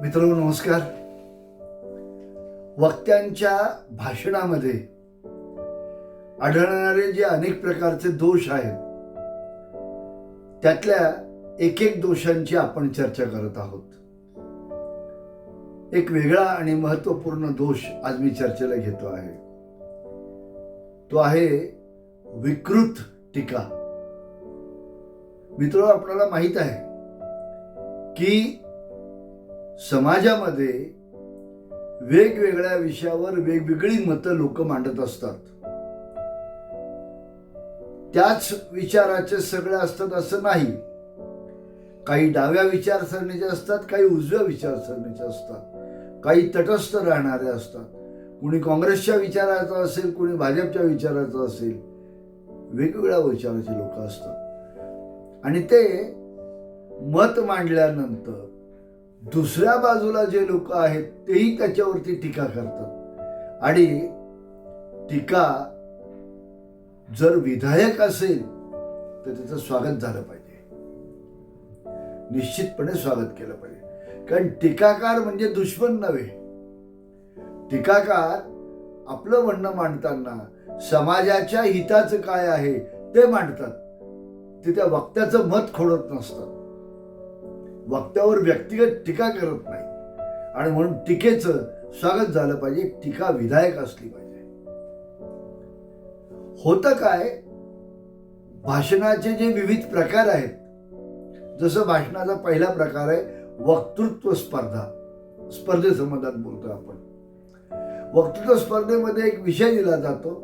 मित्रांनो नमस्कार. वक्त्यांच्या भाषणामध्ये आढळणारे जे अनेक प्रकारचे दोष आहेत त्यातल्या एक एक दोषांची आपण चर्चा करत आहोत. एक वेगळा आणि महत्त्वपूर्ण दोष आज मी चर्चेला घेतो आहे. तो आहे विकृत टीका. मित्र आपल्याला माहीत आहे की समाजामध्ये वेगवेगळ्या विषयावर वेगवेगळी मतं लोक मांडत असतात. त्याच विचाराचे सगळे असतात असं नाही. काही डाव्या विचारसरणीचे असतात काही उजव्या विचारसरणीचे असतात काही तटस्थ राहणारे असतात. कुणी काँग्रेसच्या विचाराचा असेल कुणी भाजपच्या विचाराचा असेल वेगवेगळ्या विचाराचे लोक असतात. आणि ते मत मांडल्यानंतर दुसऱ्या बाजूला जे लोक आहेत तेही त्याच्यावरती टीका करतात. आणि टीका जर विधायक असेल तर त्याचं स्वागत झालं पाहिजे. निश्चितपणे स्वागत केलं पाहिजे. कारण टीकाकार म्हणजे दुश्मन नव्हे. टीकाकार आपलं म्हणणं मांडताना समाजाच्या हिताचं काय आहे ते मांडतात. ते त्या वक्त्याचं मत खोडत नसतात. वक्त्यावर व्यक्तिगत टीका करत नाही. आणि म्हणून टीकेचं स्वागत झालं पाहिजे टीका विधायक असली पाहिजे. होतं काय भाषणाचे जे विविध प्रकार आहेत जसं भाषणाचा पहिला प्रकार आहे वक्तृत्व स्पर्धा स्पर्धेसंबंधात बोलतो आपण. वक्तृत्व स्पर्धेमध्ये एक विषय दिला जातो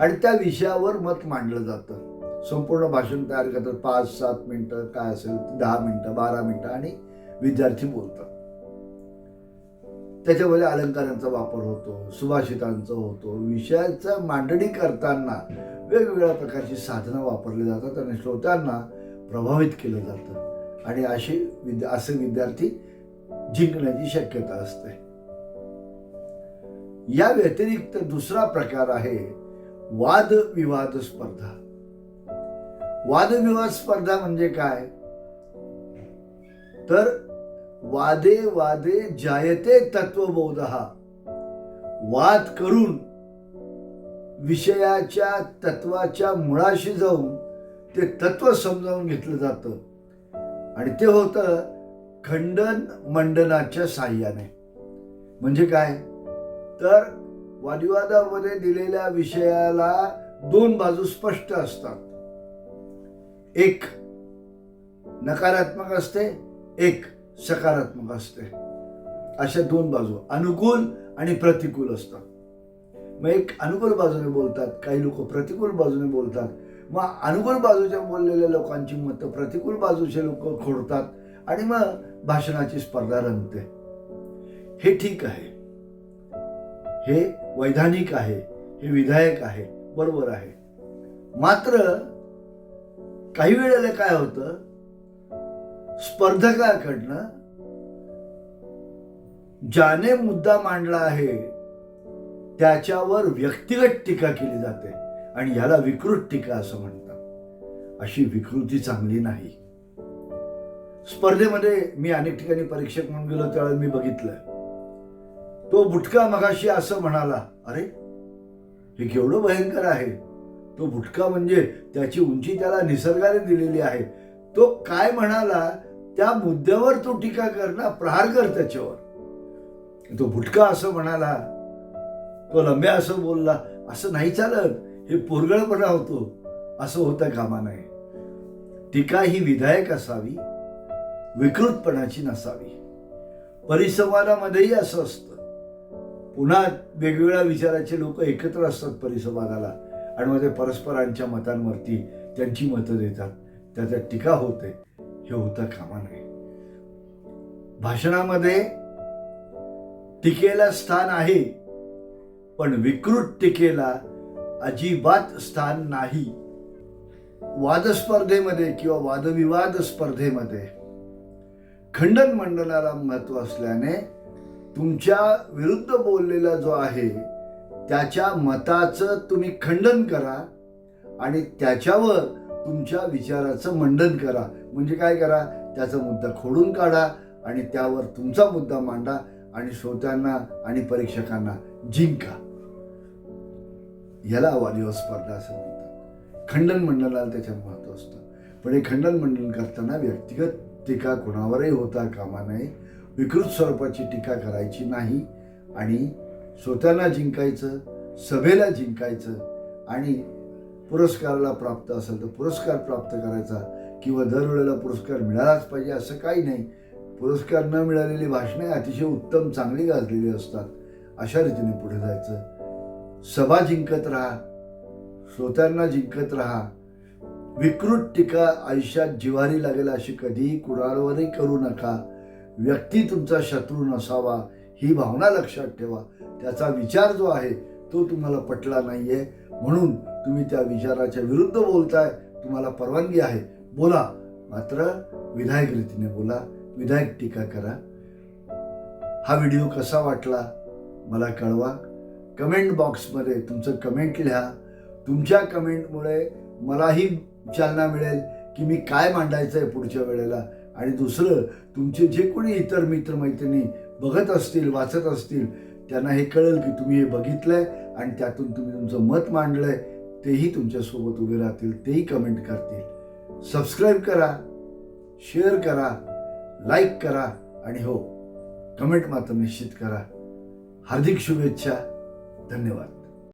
आणि त्या विषयावर मत मांडलं जातं. संपूर्ण भाषण तयार करतात. पाच सात मिनटं काय असेल दहा मिनटं बारा मिनटं आणि विद्यार्थी बोलतात. त्याच्यामध्ये अलंकारांचा वापर होतो सुभाषितांचा होतो. विषयाचा मांडणी करताना वेगवेगळ्या प्रकारची साधनं वापरली जातात आणि श्रोत्यांना प्रभावित केलं जातं. आणि असे विद्या असे विद्यार्थी जिंकण्याची शक्यता असते. या व्यतिरिक्त दुसरा प्रकार आहे वादविवाद स्पर्धा. वादविवाद स्पर्धा म्हणजे काय? तर वादे वादे जायते तत्वबोध वाद करून विषयाच्या तत्वाच्या मुळाशी जाऊन ते तत्व समजावून घेतलं जातं. आणि ते होतं खंडन मंडनाच्या साह्याने. म्हणजे काय? तर वादविवादामध्ये दिलेल्या विषयाला दोन बाजू स्पष्ट असतात. एक. नकारात्मक असते एक सकारात्मक असते. अशा दोन बाजू अनुकूल आणि प्रतिकूल असतात. मग एक अनुकूल बाजूने बोलतात काही लोक प्रतिकूल बाजूने बोलतात. मग अनुकूल बाजूच्या बोललेल्या लोकांची मतं प्रतिकूल बाजूचे लोक खोडतात आणि मग भाषणाची स्पर्धा रंगते. हे ठीक आहे. हे वैधानिक आहे. हे विधायक आहे. बरोबर आहे. मात्र काही वेळेला काय होतं? स्पर्धकाकडनं ज्याने मुद्दा मांडला आहे त्याच्यावर व्यक्तिगत टीका केली जाते आणि याला विकृत टीका असं म्हणतात. अशी विकृती चांगली नाही. स्पर्धेमध्ये मी अनेक ठिकाणी परीक्षक म्हणून गेलो त्यावेळेला मी बघितलं. तो बुटका मगाशी असं म्हणाला अरे हे केवढं भयंकर आहे. तो भुटका म्हणजे त्याची उंची त्याला निसर्गाने दिलेली आहे. तो काय म्हणाला त्या मुद्द्यावर तो टीका कर ना प्रहार कर त्याच्यावर. तो भुटका असं म्हणाला तो लंब्या असं बोलला असं नाही चालत हे पोरगळपणा होतो असं होतं कामा नये टीका ही विधायक असावी विकृतपणाची नसावी. परिसंवादामध्येही असं असतं. पुन्हा वेगवेगळ्या विचाराचे लोक एकत्र असतात परिसंवादाला. आणि मग ते परस्परांच्या मतांवरती त्यांची मतं देतात. त्याचा टीका होते. हे होता कामा नये. भाषणामध्ये टीकेला स्थान आहे. पण विकृत टीकेला अजिबात स्थान नाही. वादस्पर्धेमध्ये किंवा वादविवाद स्पर्धेमध्ये खंडन मंडळाला महत्त्व असल्याने तुमच्या विरुद्ध बोललेला जो आहे त्याच्या मताचं तुम्ही खंडन करा आणि त्याच्यावर तुमच्या विचाराचं मंडन करा. म्हणजे काय करा? त्याचा मुद्दा खोडून काढा आणि त्यावर तुमचा मुद्दा मांडा आणि श्रोत्यांना आणि परीक्षकांना जिंका. याला वालिओ स्पर्धा असं म्हणतात. खंडन मंडळाला त्याच्यात महत्त्व असतं. पण हे खंडन मंडन करताना व्यक्तिगत टीका कोणावरही होता कामा नये. विकृत स्वरूपाची टीका करायची नाही आणि स्वतःला जिंकायचं सभेला जिंकायचं आणि पुरस्काराला प्राप्त असेल तर पुरस्कार प्राप्त करायचा किंवा दरवेळेला पुरस्कार मिळालाच पाहिजे असं काही नाही. पुरस्कार न मिळालेली भाषणे अतिशय उत्तम चांगली गाजलेली असतात. अशा रीतीने पुढे जायचं. सभा जिंकत राहा श्रोत्यांना जिंकत राहा. विकृत टीका आयुष्यात जिवारी लागेल अशी कधीही कुणावरही करू नका. व्यक्ती तुमचा शत्रू नसावा. ही भावना लक्षात ठेवा. त्याचा विचार जो आहे तो तुम्हाला पटला नाहीये. म्हणून तुम्ही त्या विचाराच्या विरुद्ध बोलताय. तुम्हाला परवानगी आहे. बोला. मात्र विधायक रीतीने बोला. विधायक टीका करा. हा व्हिडिओ कसा वाटला? मला कळवा. कमेंट बॉक्समध्ये तुमचं कमेंट लिहा. तुमच्या कमेंटमुळे मलाही चालना मिळेल की मी काय मांडायचं आहे पुढच्या वेळेला. आणि दुसरं तुमचे जे कोणी इतर मित्रमैत्रिणी बघत असतील वाचत असतील त्यांना हे कळेल की तुम्ही हे बघितलंय आणि त्यातून तुम्ही तुमचं मत मांडलंय. तेही तुमच्यासोबत उभे राहतील तेही कमेंट करतील. सबस्क्राईब करा शेअर करा लाईक करा आणि हो कमेंट मात्र निश्चित करा. हार्दिक शुभेच्छा धन्यवाद.